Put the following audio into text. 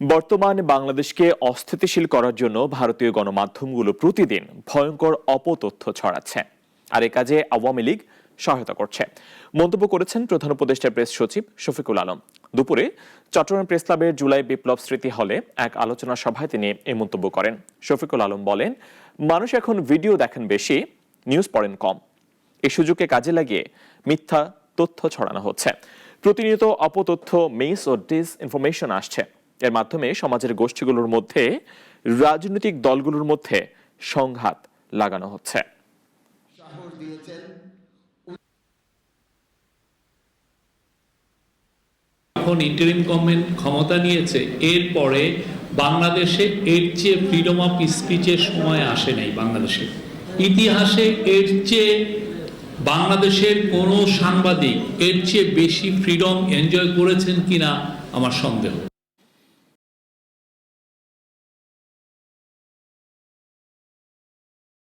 বর্তমান বাংলাদেশকে অস্থিতিশীল করার জন্য ভারতীয় গণমাধ্যমগুলো প্রতিদিন ভয়ঙ্কর অপতথ্য ছড়াচ্ছে। আর এ কাজে আওয়ামী লীগ সহায়তা করছে। মন্তব্য করেছেন প্রধান উপদেষ্টা প্রেস সচিব শফিকুল আলম। দুপুরে চট্টগ্রাম প্রেস ক্লাবের জুলাই বিপ্লব স্মৃতি হলে এক আলোচনা সভায় তিনি এই মন্তব্য করেন। শফিকুল আলম বলেন, মানুষ এখন ভিডিও দেখেন বেশি, নিউজ পড়েন কম। এই সুযোগকে কাজে লাগিয়ে মিথ্যা তথ্য ছড়ানো হচ্ছে। প্রতিনিয়ত অপতথ্য, মিস ও ডিস ইনফরমেশন আসছে। এর মাধ্যমে সমাজের গোষ্ঠীগুলোর মধ্যে, রাজনৈতিক দলগুলোর মধ্যে সংঘাত লাগানো হচ্ছে। এখন ইন্টারিম গভর্নমেন্ট ক্ষমতা নিয়েছে, এরপরে বাংলাদেশে এর চেয়ে ফ্রিডম অফ স্পিচের সময় আসে নাই বাংলাদেশে। ইতিহাসে এর চেয়ে বাংলাদেশের কোনো সাংবাদিক এর চেয়ে বেশি ফ্রিডম এনজয় করেছেন কিনা আমার সন্দেহ।